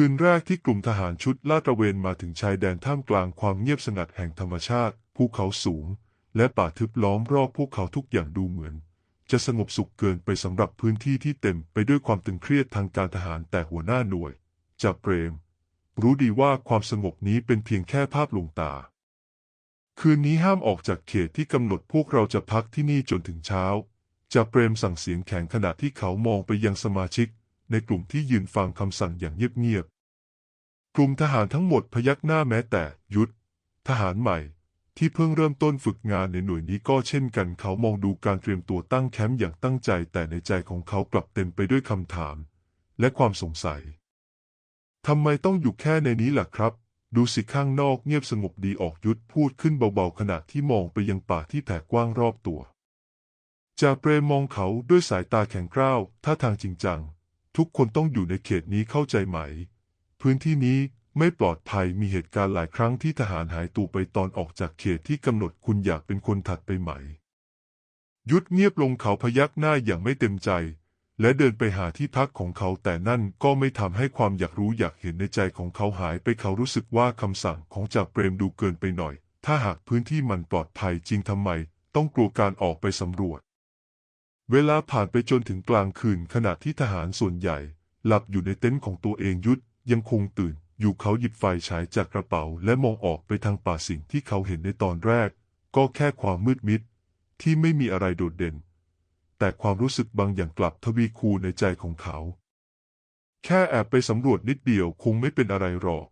คืนแรกที่กลุ่มทหารชุดลาดตระเวนมาถึงชายแดนท่ามกลางความเงียบสงัดแห่งธรรมชาติ ภูเขาสูง และป่าทึบล้อมรอบพวกเขาทุกอย่างดูเหมือน จะสงบสุขเกินไปสำหรับพื้นที่ที่เต็มไปด้วยความตึงเครียดทางการทหารแต่หัวหน้าหน่วยจ่าเปรม รู้ดีว่าความสงบนี้เป็นเพียงแค่ภาพลวงตา คืนนี้ห้ามออกจากเขตที่กำหนดพวกเราจะพักที่นี่จนถึงเช้าจ่าเปรมสั่งเสียงแข็งขณะที่เขามองไปยังสมาชิก ในกลุ่มที่ยืนฟังคำสั่งอย่างเงียบๆ กลุ่มทหารทั้งหมดพยักหน้าแม้แต่ยุทธทหารใหม่ที่เพิ่งเริ่มต้นฝึกงานในหน่วยนี้ก็เช่นกันเขามองดูการเตรียมตัวตั้งแคมป์อย่างตั้งใจแต่ในใจของเขากลับเต็มไปด้วยคำถาม และความสงสัยทำไมต้องอยู่แค่ในนี้ล่ะครับ ดูสิข้างนอกเงียบสงบดีออกยุทธพูดขึ้นเบาๆขณะที่มองไปยังป่าที่แผ่กว้างรอบตัวจ่าเปรมมองเขาด้วยสายตาแข็งกร้าวท่าทางจริงจัง ทุกคนต้องอยู่ในเขตนี้เข้าใจไหม พื้นที่นี้ไม่ปลอดภัยมีเหตุการณ์หลายครั้งที่ทหารหายตัวไปตอนออกจากเขตที่กำหนดคุณอยากเป็นคนถัดไปไหม ยุดเงียบลงเขาพยักหน้าอย่างไม่เต็มใจ และเดินไปหาที่พักของเขาแต่นั่นก็ไม่ทำให้ความอยากรู้อยากเห็นในใจของเขาหายไปเขารู้สึกว่าคำสั่งของจ่าเปรมดูเกินไปหน่อย ถ้าหากพื้นที่มันปลอดภัยจริงทำไม ต้องกลัวการออกไปสำรวจ เวลาผ่านไปจนถึงกลางคืนขณะที่ทหารส่วนใหญ่ หลับอยู่ในเต็นท์ของตัวเองยุทธยังคงตื่น อยู่เขาหยิบไฟฉายจากกระเป๋า และมองออกไปทางป่าสิ่งที่เขาเห็นในตอนแรก ก็แค่ความมืดมิด ที่ไม่มีอะไรโดดเด่น แต่ความรู้สึกบางอย่างกลับทวีคูณในใจของเขา แค่แอบไปสำรวจนิดเดียวคงไม่เป็นอะไรหรอก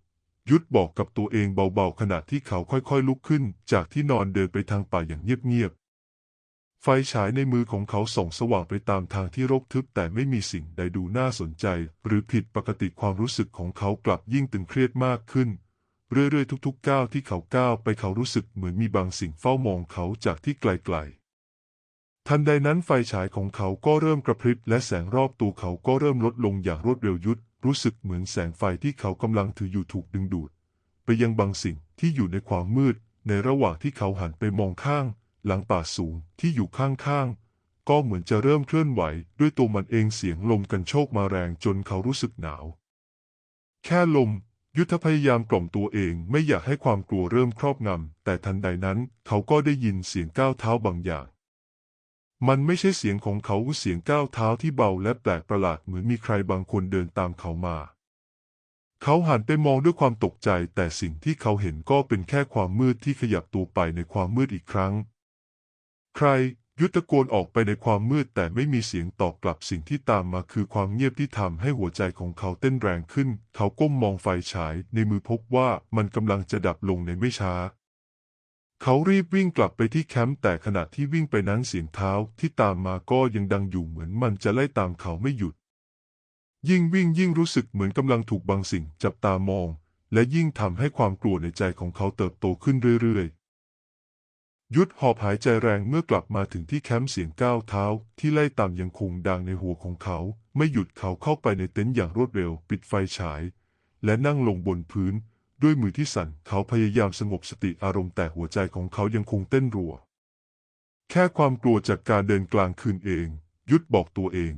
ยุทธบอกกับตัวเองเบาๆขณะที่เขาค่อยๆลุกขึ้น จากที่นอนเดินไปทางป่าอย่างเงียบๆ ไฟฉายในมือของเขาส่องสว่างไปตามทางที่รกทึบแต่ไม่มีสิ่งใดดูน่าสนใจ หรือผิดปกติความรู้สึกของเขากลับยิ่งตึงเครียดมากขึ้น เรื่อยๆ ทุกๆก้าวที่เขาก้าวไปเขารู้สึกเหมือนมีบางสิ่งเฝ้ามองเขาจากที่ไกลๆทันใดนั้นไฟฉายของเขาก็เริ่มกระพริบและแสงรอบตัวเขาก็เริ่มลดลงอย่างรวดเร็วยุทธรู้สึกเหมือนแสงไฟที่เขากำลังถืออยู่ถูกดึงดูด ไปยังบางสิ่งที่อยู่ในความมืด ในระหว่างที่เขาหันไปมองข้าง หลังป่าสูงที่อยู่ข้างๆ ก็เหมือนจะเริ่มเคลื่อนไหวด้วยตัวมันเองเสียงลมกันโชกมาแรงจนเขารู้สึกหนาว แค่ลม ยุทธพยายามกล่อมตัวเองไม่อยากให้ความกลัวเริ่มครอบงำ แต่ทันใดนั้นเขาก็ได้ยินเสียงก้าวเท้าบางอย่าง มันไม่ใช่เสียงของเขาเสียงก้าวเท้าที่เบาและแปลกประหลาดเหมือนมีใครบางคนเดินตามเขามาเขาหันไปมองด้วยความตกใจ แต่สิ่งที่เขาเห็นก็เป็นแค่ความมืดที่ขยับตัวไปในความมืดอีกครั้ง ใคร ยุทธตะโกนออกไปในความมืดแต่ไม่มีเสียงตอบกลับสิ่งที่ตามมาคือความเงียบที่ทำให้หัวใจของเขาเต้นแรงขึ้น เขาก้มมองไฟฉายในมือพบว่ามันกำลังจะดับลงในไม่ช้าเขารีบวิ่งกลับไปที่แคมป์แต่ขณะที่วิ่งไปนั้นเสียงเท้าที่ตามมาก็ยังดังอยู่เหมือนมันจะไล่ตามเขาไม่หยุด ยิ่งวิ่งยิ่งรู้สึกเหมือนกำลังถูกบางสิ่งจับตามอง และยิ่งทำให้ความกลัวในใจของเขาเติบโตขึ้นเรื่อยๆ ยุดหอบหายใจแรงเมื่อกลับมาถึงที่แคมป์เสียงก้าวเท้า ที่ไล่ตามยังคงดังในหัวของเขา ไม่หยุดเขาเข้าไปในเต็นท์อย่างรวดเร็ว ปิดไฟฉาย และนั่งลงบนพื้น ด้วยมือที่สั่นเขาพยายามสงบสติอารมณ์แต่หัวใจของเขายังคงเต้นรัว แค่ความกลัวจากการเดินกลางคืนเอง ยุดบอกตัวเอง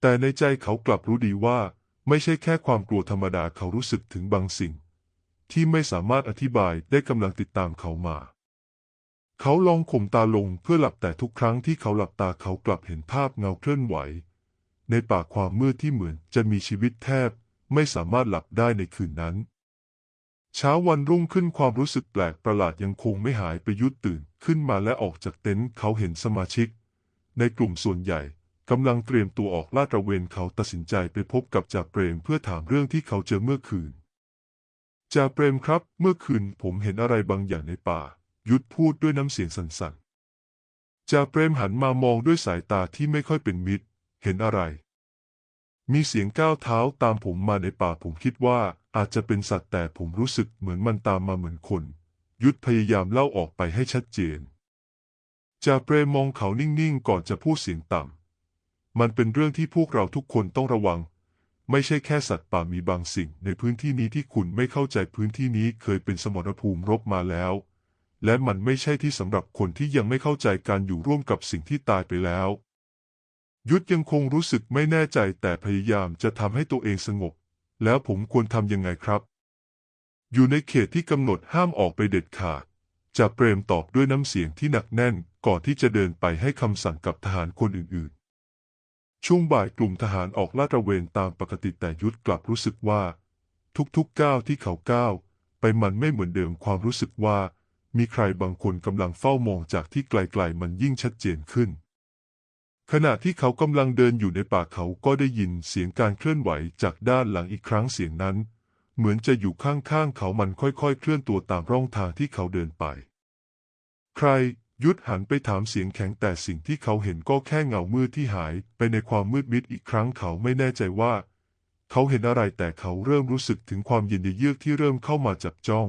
แต่ในใจเขากลับรู้ดีว่า ไม่ใช่แค่ความกลัวธรรมดาเขารู้สึกถึงบางสิ่ง ที่ไม่สามารถอธิบายได้กำลังติดตามเขามา เขาลองข่มตาลงเพื่อหลับแต่ทุกครั้งที่เขาหลับตาเขากลับเห็นภาพเงาเคลื่อนไหว ในป่าความมืดที่เหมือนจะมีชีวิตแทบ ไม่สามารถหลับได้ในคืนนั้น เช้าวันรุ่งขึ้นความรู้สึกแปลกประหลาดยังคงไม่หายไปยุดตื่นขึ้นมาและออกจากเต็นท์เขาเห็นสมาชิก ในกลุ่มส่วนใหญ่กำลังเตรียมตัวออกลาดตระเวนเขาตัดสินใจไปพบกับจ่าเปรมเพื่อถามเรื่องที่เขาเจอเมื่อคืนจ่าเปรมครับ เมื่อคืนผมเห็นอะไรบางอย่างในป่า ยุดพูดด้วยน้ำเสียงสั่นๆจ่าเปรมหันมามองด้วยสายตาที่ไม่ค่อยเป็นมิตร เห็นอะไร มีเสียงก้าวเท้าตามผมมาในป่าผมคิดว่าอาจจะเป็นสัตว์แต่ผมรู้สึกเหมือนมันตามมาเหมือนคน ยุทธพยายามเล่าออกไปให้ชัดเจนจ่าเปรมมองเขานิ่งๆก่อนจะพูดเสียงต่ำมันเป็นเรื่องที่พวกเราทุกคนต้องระวังไม่ใช่แค่สัตว์ป่ามีบางสิ่งในพื้นที่นี้ที่คุณไม่เข้าใจพื้นที่นี้เคยเป็นสมรภูมิรบมาแล้ว และมันไม่ใช่ที่สำหรับคนที่ยังไม่เข้าใจการอยู่ร่วมกับสิ่งที่ตายไปแล้ว ยุทธยังคงรู้สึกไม่แน่ใจแต่พยายามจะทำให้ตัวเองสงบ แล้วผมควรทำยังไงครับ อยู่ในเขตที่กำหนดห้ามออกไปเด็ดขาดจ่าเปรมตอบด้วยน้ำเสียงที่หนักแน่นก่อนที่จะเดินไปให้คำสั่งกับทหารคนอื่นๆ ช่วงบ่ายกลุ่มทหารออกลาดตระเวนตามปกติแต่ยุทธกลับรู้สึกว่า ทุกๆก้าวที่เขาก้าวไปมันไม่เหมือนเดิมความรู้สึกว่า มีใครบางคนกำลังเฝ้ามองจากที่ไกลๆมันยิ่งชัดเจนขึ้น ขณะที่เขากำลังเดินอยู่ในป่าเขาก็ได้ยินเสียงการเคลื่อนไหวจากด้านหลังอีกครั้งเสียงนั้น เหมือนจะอยู่ข้างๆเขามันค่อยๆ เคลื่อนตัวตามร่องทางที่เขาเดินไป ใครยุทธหันไปถามเสียงแข็งแต่สิ่งที่เขาเห็นก็แค่เงามืดที่หายไปในความมืดมิดอีกครั้งเขาไม่แน่ใจว่า เขาเห็นอะไรแต่เขาเริ่มรู้สึกถึงความเย็นเยือกที่เริ่มเข้ามาจับจ้อง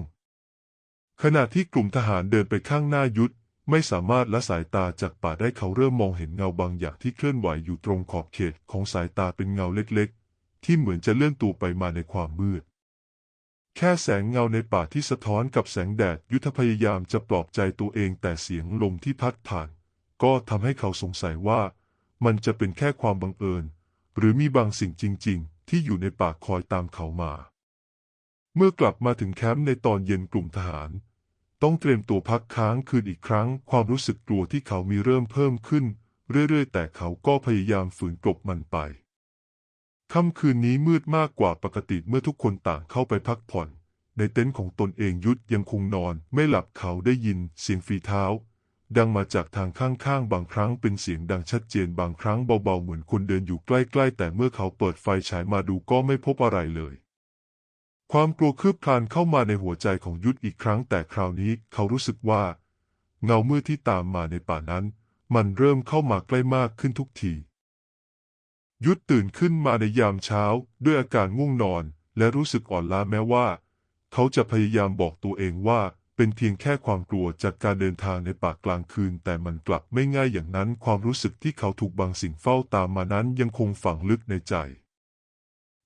ขณะที่กลุ่มทหารเดินไปข้างหน้ายุทธไม่สามารถละสายตาจากป่าได้เขาเริ่มมองเห็นเงาบางอย่างที่เคลื่อนไหวอยู่ตรงขอบเขตของสายตาเป็นเงาเล็กๆ ที่เหมือนจะเลื่อนตัวไปมาในความมืด แค่แสงเงาในป่าที่สะท้อนกับแสงแดดยุทธพยายามจะปลอบใจตัวเองแต่เสียงลมที่พัดผ่าน ก็ทำให้เขาสงสัยว่า มันจะเป็นแค่ความบังเอิญ หรือมีบางสิ่งจริง ๆ ที่อยู่ในป่าคอยตามเขามา เมื่อกลับมาถึงแคมป์ในตอนเย็นกลุ่มทหาร ต้องเตรียมตัวพักค้างคืนอีกครั้ง ความรู้สึกกลัวที่เขามีเริ่มเพิ่มขึ้น เรื่อยๆ แต่เขาก็พยายามฝืนกลบมันไปค่ำคืนนี้มืดมากกว่าปกติเมื่อทุกคนต่างเข้าไปพักผ่อน ในเต็นท์ของตนเองยุทธยังคงนอน ไม่หลับเขาได้ยินเสียงฝีเท้า ดังมาจากทางข้างๆ บางครั้งเป็นเสียงดังชัดเจนบางครั้งเบาๆ เหมือนคนเดินอยู่ใกล้ๆ แต่เมื่อเขาเปิดไฟฉายมาดูก็ไม่พบอะไรเลย ความกลัวคืบคลานเข้ามาในหัวใจของยุทธอีกครั้ง แต่คราวนี้เขารู้สึกว่า เงามืดที่ตามมาในป่านั้น มันเริ่มเข้ามาใกล้มากขึ้นทุกที ยุทธตื่นขึ้นมาในยามเช้า ด้วยอาการง่วงนอน และรู้สึกอ่อนล้าแม้ว่า เขาจะพยายามบอกตัวเองว่าเป็นเพียงแค่ความกลัวจากการเดินทางในป่ากลางคืน แต่มันกลับไม่ง่ายอย่างนั้น ความรู้สึกที่เขาถูกบางสิ่งเฝ้าตามมานั้นยังคงฝังลึกในใจ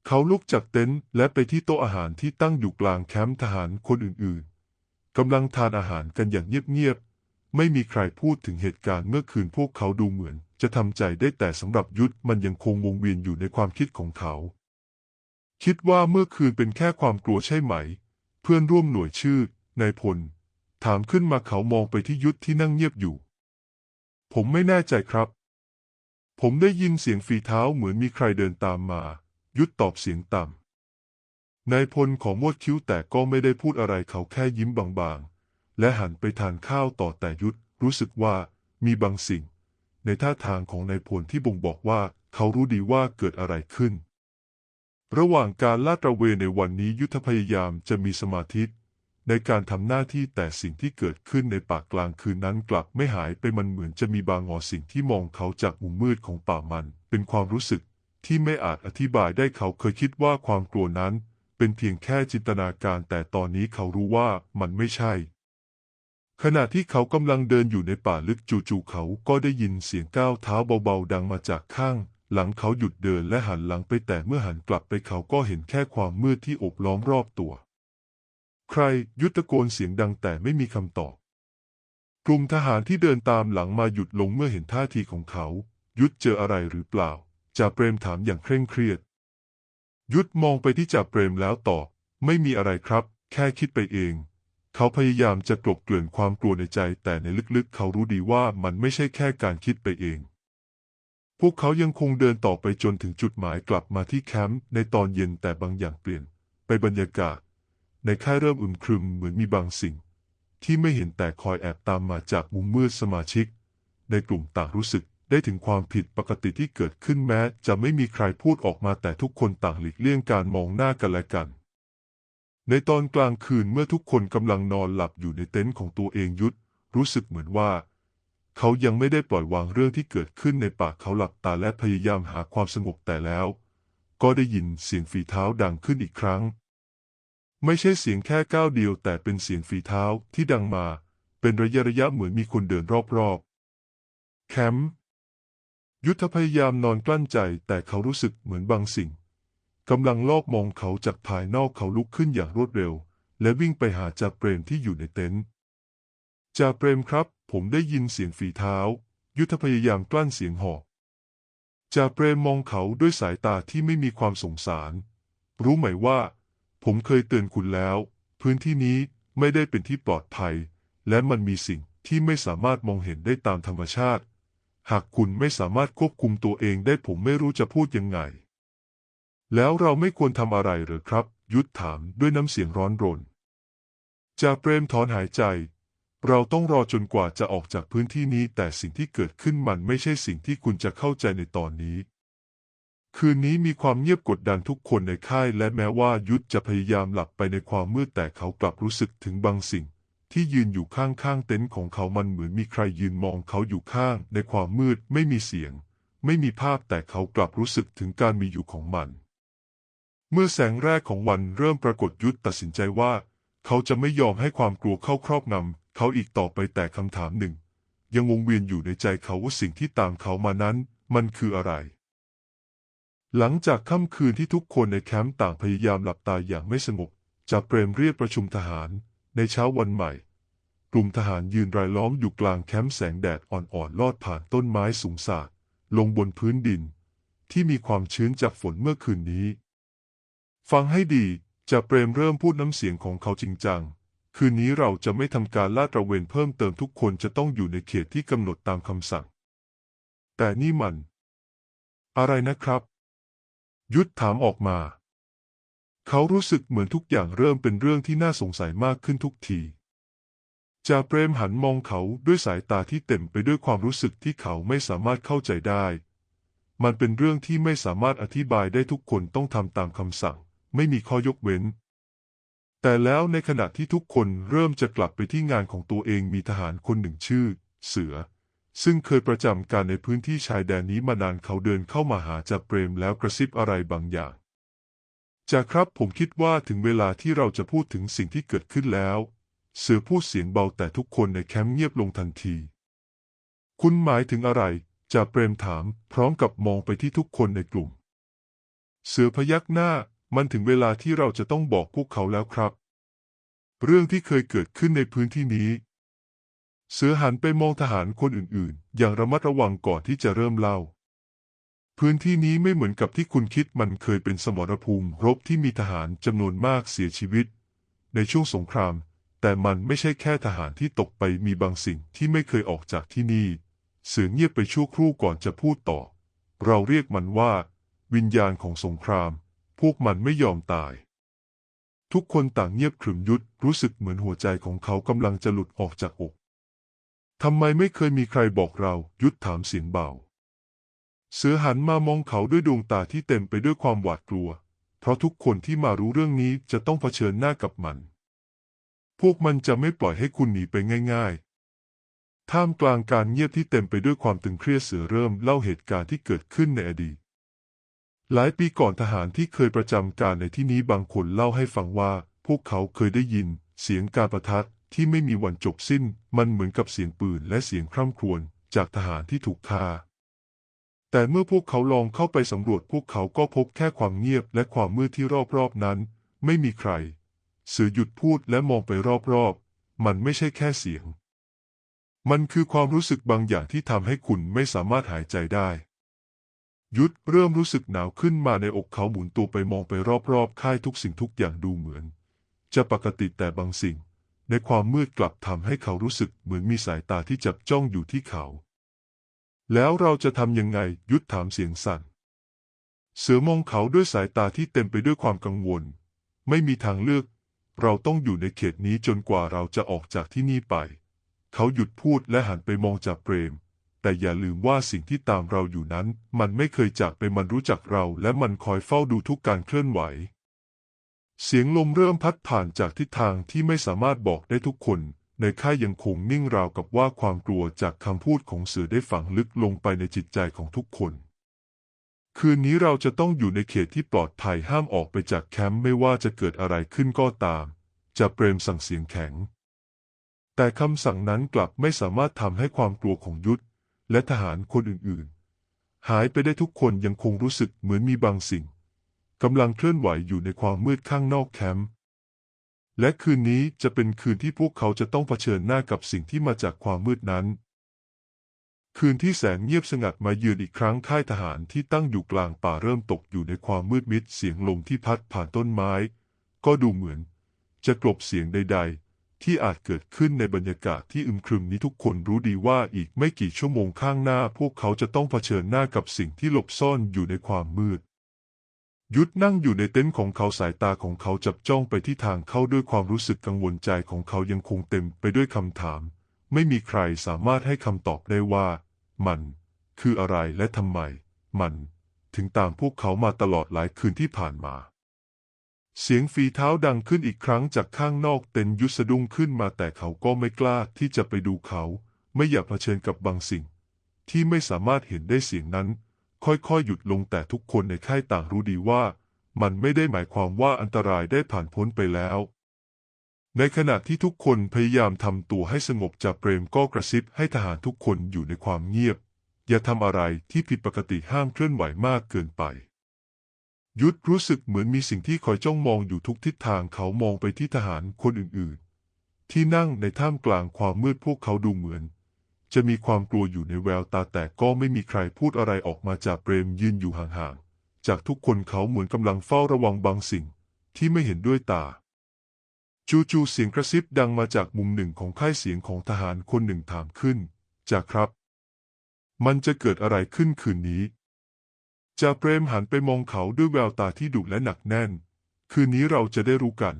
เขาลุกจากเต็นท์และไปที่โต๊ะอาหารที่ตั้งอยู่กลางแคมป์ทหารคนอื่นๆ กำลังทานอาหารกันอย่างเงียบๆ ไม่มีใครพูดถึงเหตุการณ์เมื่อคืนพวกเขาดูเหมือน จะทำใจได้แต่สำหรับยุทธมันยังคงวงเวียนอยู่ในความคิดของเขา คิดว่าเมื่อคืนเป็นแค่ความกลัวใช่ไหม เพื่อนร่วมหน่วยชื่อนายพล ถามขึ้นมาเขามองไปที่ยุทธที่นั่งเงียบอยู่ ผมไม่แน่ใจครับ ผมได้ยินเสียงฝีเท้าเหมือนมีใครเดินตามมา ยุทธตอบเสียงต่ำนายพลของมวดคิ้วแต่ก็ไม่ได้พูดอะไรเขาแค่ยิ้มบางๆ และหันไปทานข้าวต่อแต่ยุทธรู้สึกว่ามีบางสิ่ง ในท่าทางของนายพลที่บ่งบอกว่าเขารู้ดีว่าเกิดอะไรขึ้น ระหว่างการลาดตระเวนในวันนี้ยุทธพยายามจะมีสมาธิในการทำหน้าที่แต่สิ่งที่เกิดขึ้นในป่ากลางคืนนั้นกลับไม่หายไปมันเหมือนจะมีบางงอสิ่งที่มองเขาจากมุมมืดของป่ามัน เป็นความรู้สึก ที่ไม่อาจอธิบายได้เขาเคยคิดว่าความกลัวนั้น เป็นเพียงแค่จินตนาการแต่ตอนนี้เขารู้ว่ามันไม่ใช่ ขณะที่เขากำลังเดินอยู่ในป่าลึกจู่ๆเขาก็ได้ยินเสียงก้าวเท้าเบาๆ ดังมาจากข้าง หลังเขาหยุดเดินและหันหลังไปแต่เมื่อหันกลับไปเขาก็เห็นแค่ความมืดที่โอบล้อมรอบตัว ใครยุทธโกนเสียงดังแต่ไม่มีคำตอบกลุ่มทหารที่เดินตามหลังมาหยุดลงเมื่อเห็นท่าทีของเขา ยุทธเจออะไรหรือเปล่า จ่าเปรมถามอย่างเคร่งเครียด ยุทธมองไปที่จ่าเปรมแล้วตอบไม่มีอะไรครับ แค่คิดไปเอง เขาพยายามจะกลบเกลื่อนความกลัวในใจ แต่ในลึกๆ เขารู้ดีว่ามันไม่ใช่แค่การคิดไปเอง พวกเขายังคงเดินต่อไปจนถึงจุดหมายกลับมาที่แคมป์ในตอนเย็นแต่บางอย่างเปลี่ยน ไปบรรยากาศ ในค่ายเริ่มอึมครึมเหมือนมีบางสิ่ง ที่ไม่เห็นแต่คอยแอบตามมาจากมุมมืดสมาชิก ในกลุ่มต่างรู้สึก ได้ถึงความผิดปกติที่เกิดขึ้นแม้ จะไม่มีใครพูดออกมาแต่ทุกคนต่างหลีกเลี่ยงการมองหน้ากันและกัน ในตอนกลางคืนเมื่อทุกคนกำลังนอนหลับอยู่ในเต็นท์ของตัวเองยุทธรู้สึกเหมือนว่า เขายังไม่ได้ปล่อยวางเรื่องที่เกิดขึ้นในปากเขาหลับตาและพยายามหาความสงบแต่แล้ว ก็ได้ยินเสียงฝีเท้าดังขึ้นอีกครั้ง ไม่ใช่เสียงแค่ก้าวเดียวแต่เป็นเสียงฝีเท้าที่ดังมา เป็นระยะระยะเหมือนมีคนเดินรอบๆแคมป์ ยุทธพยายามนอนกลั้นใจแต่เขารู้สึกเหมือนบางสิ่งกำลังลอบมองเขาจากภายนอกเขาลุกขึ้นอย่างรวดเร็ว และวิ่งไปหาจ่าเปรมที่อยู่ในเต็นท์จ่าเปรมครับ ผมได้ยินเสียงฝีเท้า ยุทธพยายามกลั้นเสียงหอบจ่าเปรมมองเขาด้วยสายตาที่ไม่มีความสงสาร รู้ไหมว่า ผมเคยเตือนคุณแล้ว พื้นที่นี้ไม่ได้เป็นที่ปลอดภัย และมันมีสิ่งที่ไม่สามารถมองเห็นได้ตามธรรมชาติ หากคุณไม่สามารถควบคุมตัวเองได้ผมไม่รู้จะพูดยังไง แล้วเราไม่ควรทำอะไรหรือครับ ยุทธถามด้วยน้ำเสียงร้อนรนจ่าเปรมถอนหายใจ เราต้องรอจนกว่าจะออกจากพื้นที่นี้ แต่สิ่งที่เกิดขึ้นมันไม่ใช่สิ่งที่คุณจะเข้าใจในตอนนี้ คืนนี้มีความเงียบกดดันทุกคนในค่าย และแม้ว่ายุทธจะพยายามหลับไปในความมืดแต่เขากลับรู้สึกถึงบางสิ่ง ที่ยืนอยู่ข้างๆเต็นท์ของเขามันเหมือนมีใครยืนมองเขาอยู่ข้างในความมืดไม่มีเสียง ไม่มีภาพแต่เขากลับรู้สึกถึงการมีอยู่ของมัน เมื่อแสงแรกของวันเริ่มปรากฏยุทธตัดสินใจว่า เขาจะไม่ยอมให้ความกลัวเข้าครอบงำเขาอีกต่อไปแต่คำถามหนึ่ง ยังวงเวียนอยู่ในใจเขาว่าสิ่งที่ตามเขามานั้น มันคืออะไร หลังจากค่ำคืนที่ทุกคนในแคมป์ต่างพยายามหลับตาอย่างไม่สงบจ่าเปรมเรียกประชุมทหาร ในเช้าวันใหม่ กลุ่มทหารยืนรายล้อมอยู่กลางแคมป์แสงแดดอ่อนๆลอดผ่านต้นไม้สูงสาดลงบนพื้นดิน ที่มีความชื้นจากฝนเมื่อคืนนี้ ฟังให้ดีจ่าเปรมเริ่มพูดน้ำเสียงของเขาจริงจัง คืนนี้เราจะไม่ทำการลาดตระเวนเพิ่มเติมทุกคนจะต้องอยู่ในเขตที่กำหนดตามคำสั่ง แต่นี่มัน อะไรนะครับ ยุทธถามออกมา เขารู้สึกเหมือนทุกอย่างเริ่มเป็นเรื่องที่น่าสงสัยมากขึ้นทุกทีจ่าเปรมหันมองเขาด้วยสายตาที่เต็มไปด้วยความรู้สึกที่เขาไม่สามารถเข้าใจได้ มันเป็นเรื่องที่ไม่สามารถอธิบายได้ทุกคนต้องทำตามคำสั่ง ไม่มีข้อยกเว้น แต่แล้วในขณะที่ทุกคนเริ่มจะกลับไปที่งานของตัวเองมีทหารคนหนึ่งชื่อ เสือ ซึ่งเคยประจำการในพื้นที่ชายแดนนี้มานานเขาเดินเข้ามาหาจ่าเปรมแล้วกระซิบอะไรบางอย่าง จ่าครับผมคิดว่าถึงเวลาที่เราจะพูดถึงสิ่งที่เกิดขึ้นแล้ว เสือพูดเสียงเบาแต่ทุกคนในแคมป์เงียบลงทันที คุณหมายถึงอะไรจ่าเปรมถาม พร้อมกับมองไปที่ทุกคนในกลุ่ม เสือพยักหน้ามันถึงเวลาที่เราจะต้องบอกพวกเขาแล้วครับ เรื่องที่เคยเกิดขึ้นในพื้นที่นี้ เสือหันไปมองทหารคนอื่นๆ อย่างระมัดระวังก่อนที่จะเริ่มเล่า พื้นที่นี้ไม่เหมือนกับที่คุณคิดมันเคยเป็นสมรภูมิรบที่มีทหารจำนวนมากเสียชีวิต ในช่วงสงคราม แต่มันไม่ใช่แค่ทหารที่ตกไปมีบางสิ่งที่ไม่เคยออกจากที่นี่ เสือเงียบไปชั่วครู่ก่อนจะพูดต่อ เราเรียกมันว่า วิญญาณของสงคราม พวกมันไม่ยอมตาย ทุกคนต่างเงียบขรึมยุดรู้สึกเหมือนหัวใจของเขากำลังจะหลุดออกจากอกทำไมไม่เคยมีใครบอกเรายุดถามเสียงเบา เสือหันมามองเขาด้วยดวงตาที่เต็มไปด้วยความหวาดกลัว เพราะทุกคนที่มารู้เรื่องนี้จะต้องเผชิญหน้ากับมัน พวกมันจะไม่ปล่อยให้คุณหนีไปง่ายๆ ท่ามกลางการเงียบที่เต็มไปด้วยความตึงเครียดเสือเริ่มเล่าเหตุการณ์ที่เกิดขึ้นในอดีต หลายปีก่อนทหารที่เคยประจำการในที่นี้บางคนเล่าให้ฟังว่า พวกเขาเคยได้ยิน เสียงการประทัดที่ไม่มีวันจบสิ้น มันเหมือนกับเสียงปืนและเสียงคร่ำครวญจากทหารที่ถูกฆ่า แต่เมื่อพวกเขาลองเข้าไปสำรวจพวกเขาก็พบแค่ความเงียบและความมืดที่รอบๆนั้น ไม่มีใคร เสือหยุดพูดและมองไปรอบๆ มันไม่ใช่แค่เสียง มันคือความรู้สึกบางอย่างที่ทำให้คุณไม่สามารถหายใจได้ ยุดเริ่มรู้สึกหนาวขึ้นมาในอกเขาหมุนตัวไปมองไปรอบๆ ค่ายทุกสิ่งทุกอย่างดูเหมือน จะปกติแต่บางสิ่ง ในความมืดกลับทำให้เขารู้สึกเหมือนมีสายตาที่จับจ้องอยู่ที่เขา แล้วเราจะทำยังไงยุดถามเสียงสั่น เสือมองเขาด้วยสายตาที่เต็มไปด้วยความกังวล ไม่มีทางเลือก เราต้องอยู่ในเขตนี้จนกว่าเราจะออกจากที่นี่ไป เขาหยุดพูดและหันไปมองจากเปรม แต่อย่าลืมว่าสิ่งที่ตามเราอยู่นั้น มันไม่เคยจากไปมันรู้จักเรา และมันคอยเฝ้าดูทุกการเคลื่อนไหว เสียงลมเริ่มพัดผ่านจากทิศทางที่ไม่สามารถบอกได้ทุกคน ในค่ายยังคงนิ่งราวกับว่าความกลัวจากคำพูดของเสือได้ฝังลึกลงไปในจิตใจของทุกคน คืนนี้เราจะต้องอยู่ในเขตที่ปลอดภัยห้ามออกไปจากแคมป์ไม่ว่าจะเกิดอะไรขึ้นก็ตาม จะเปรมสั่งเสียงแข็ง แต่คำสั่งนั้นกลับไม่สามารถทำให้ความกลัวของยุทธและทหารคนอื่นๆ หายไปได้ทุกคนยังคงรู้สึกเหมือนมีบางสิ่งกำลังเคลื่อนไหวอยู่ในความมืดข้างนอกแคมป์ และคืนนี้จะเป็นคืนที่พวกเขาจะต้องเผชิญหน้ากับสิ่งที่มาจากความมืดนั้น คืนที่แสงเงียบสงัดมาเยือนอีกครั้งค่ายทหารที่ตั้งอยู่กลางป่าเริ่มตกอยู่ในความมืดมิดเสียงลมที่พัดผ่านต้นไม้ ก็ดูเหมือน จะกลบเสียงใด ๆ ที่อาจเกิดขึ้นในบรรยากาศที่อึมครึมนี้ทุกคนรู้ดีว่าอีกไม่กี่ชั่วโมงข้างหน้า พวกเขาจะต้องเผชิญหน้ากับสิ่งที่หลบซ่อนอยู่ในความมืด ยุทธนั่งอยู่ในเต็นท์ของเขาสายตาของเขาจับจ้องไปที่ทางเข้าด้วยความรู้สึกกังวลใจของเขายังคงเต็มไปด้วยคำถาม ไม่มีใครสามารถให้คำตอบได้ว่า มัน คืออะไรและทำไม มัน ถึงตามพวกเขามาตลอดหลายคืนที่ผ่านมา เสียงฝีเท้าดังขึ้นอีกครั้งจากข้างนอกเต็นท์ยุทธสะดุ้งขึ้นมาแต่เขาก็ไม่กล้าที่จะไปดูเขา ไม่อยากเผชิญกับบางสิ่ง ที่ไม่สามารถเห็นได้เสียงนั้น ค่อยๆ หยุดลงแต่ทุกคนในค่ายต่างรู้ดีว่า มันไม่ได้หมายความว่าอันตรายได้ผ่านพ้นไปแล้ว ในขณะที่ทุกคนพยายามทำตัวให้สงบจ่าเปรมก็กระซิบให้ทหารทุกคนอยู่ในความเงียบ อย่าทำอะไรที่ผิดปกติห้ามเคลื่อนไหวมากเกินไป ยุทธรู้สึกเหมือนมีสิ่งที่คอยจ้องมองอยู่ทุกทิศทางเขามองไปที่ทหารคนอื่นๆ ที่นั่งในท่ามกลางความมืดพวกเขาดูเหมือน จะมีความกลัวอยู่ในแววตาแต่ก็ไม่มีใครพูดอะไรออกมาจากเปรมยืนอยู่ห่างๆ จากทุกคนเขาเหมือนกำลังเฝ้าระวังบางสิ่ง ที่ไม่เห็นด้วยตา จู่ๆเสียงกระซิบดังมาจากมุมหนึ่งของค่ายเสียงของทหารคนหนึ่งถามขึ้น จากครับ มันจะเกิดอะไรขึ้นคืนนี้จ่าเปรมหันไปมองเขาด้วยแววตาที่ดุและหนักแน่น คืนนี้เราจะได้รู้กัน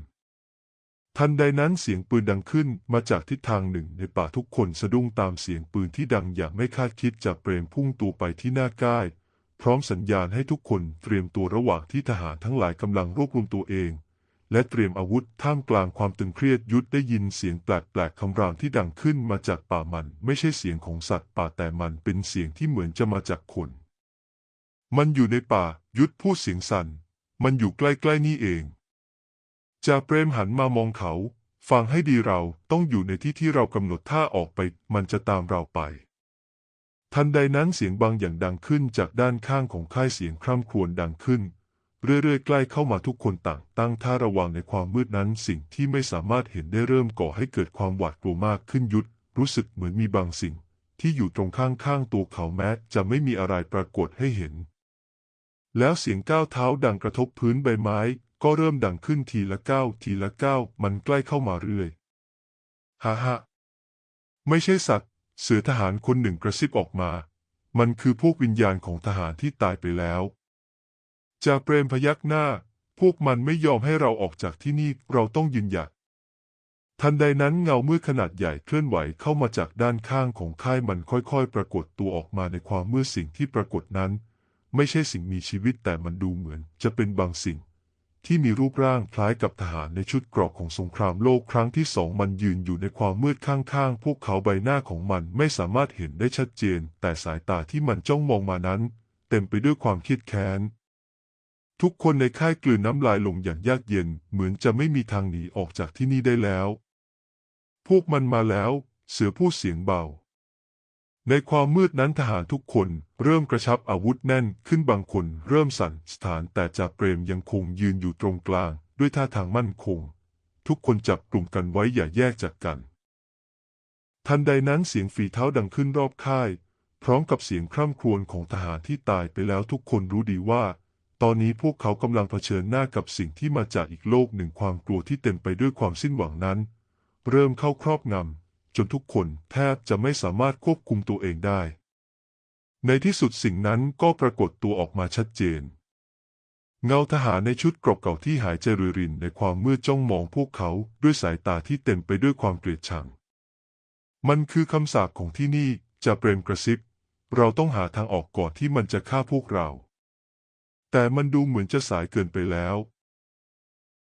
ทันใดนั้นเสียงปืนดังขึ้นมาจากทิศทางหนึ่งในป่าทุกคนสะดุ้งตามเสียงปืนที่ดังอย่างไม่คาดคิดจ่าเปรมพุ่งตัวไปที่หน้าค่ายพร้อมสัญญาณให้ทุกคนเตรียมตัวระหว่างที่ทหารทั้งหลายกำลังรวบรวมตัวเอง และเตรียมอาวุธท่ามกลางความตึงเครียดยุทธได้ยินเสียงแปลกๆคำรามที่ดังขึ้นมาจากป่ามัน ไม่ใช่เสียงของสัตว์ป่าแต่มันเป็นเสียงที่เหมือนจะมาจากคน มันอยู่ในป่ายุทธพูดเสียงสั่นมันอยู่ใกล้ๆนี่เอง จ่าเปรมหันมามองเขา ฟังให้ดีเราต้องอยู่ในที่ที่เรากำหนดถ้าออกไป มันจะตามเราไป ทันใดนั้นเสียงบางอย่างดังขึ้นจากด้านข้างของค่ายเสียงคร่ำครวญดังขึ้น เรื่อยๆ ใกล้เข้ามาทุกคนต่างตั้งท่าระวังในความมืดนั้น สิ่งที่ไม่สามารถเห็นได้เริ่มก่อให้เกิดความหวาดกลัวมากขึ้นยุทธรู้สึกเหมือนมีบางสิ่ง ที่อยู่ตรงข้างๆตัวเขาแม้จะไม่มีอะไรปรากฏให้เห็น แล้วเสียงก้าวเท้าดังกระทบพื้นใบไม้ ก็เริ่มดังขึ้นทีละก้าวทีละก้าวมันใกล้เข้ามาเรื่อยฮ่าฮ่าไม่ใช่สัตว์ เสือทหารคนหนึ่งกระซิบออกมา มันคือพวกวิญญาณของทหารที่ตายไปแล้วจ่าเปรมพยักหน้า พวกมันไม่ยอมให้เราออกจากที่นี่เราต้องยืนหยัดทันใดนั้นเงามืดขนาดใหญ่เคลื่อนไหวเข้ามาจากด้านข้างของค่ายมันค่อยๆ ปรากฏตัวออกมาในความมืดสิ่งที่ปรากฏนั้น ไม่ใช่สิ่งมีชีวิตแต่มันดูเหมือนจะเป็นบางสิ่ง ที่มีรูปร่างคล้ายกับทหารในชุดเกราะของสงครามโลกครั้งที่สองมันยืนอยู่ในความมืดข้างๆ พวกเขาใบหน้าของมันไม่สามารถเห็นได้ชัดเจน แต่สายตาที่มันจ้องมองมานั้น เต็มไปด้วยความคิดแค้น ทุกคนในค่ายกลืนน้ำลายลงอย่างยากเย็น เหมือนจะไม่มีทางหนีออกจากที่นี่ได้แล้ว พวกมันมาแล้ว เสือพูดเสียงเบา ในความมืดนั้นทหารทุกคนเริ่มกระชับอาวุธแน่นขึ้นบางคนเริ่มสั่นสถานแต่จ่าเปรมยังคงยืนอยู่ตรงกลางด้วยท่าทางมั่นคง ทุกคนจับกลุ่มกันไว้อย่าแยกจากกัน ทันใดนั้นเสียงฝีเท้าดังขึ้นรอบค่าย พร้อมกับเสียงคร่ำครวญของทหารที่ตายไปแล้วทุกคนรู้ดีว่า ตอนนี้พวกเขากำลังเผชิญหน้ากับสิ่งที่มาจากอีกโลกหนึ่งความกลัวที่เต็มไปด้วยความสิ้นหวังนั้น เริ่มเข้าครอบงำ จนทุกคนแทบจะไม่สามารถควบคุมตัวเองได้ ในที่สุดสิ่งนั้นก็ปรากฏตัวออกมาชัดเจน เงาทหารในชุดเกราะเก่าที่หายใจรวยรินในความมืดจ้องมองพวกเขาด้วยสายตาที่เต็มไปด้วยความเกลียดชัง มันคือคำสาปของที่นี่จะเปรมกระซิบ เราต้องหาทางออกก่อนที่มันจะฆ่าพวกเรา แต่มันดูเหมือนจะสายเกินไปแล้ว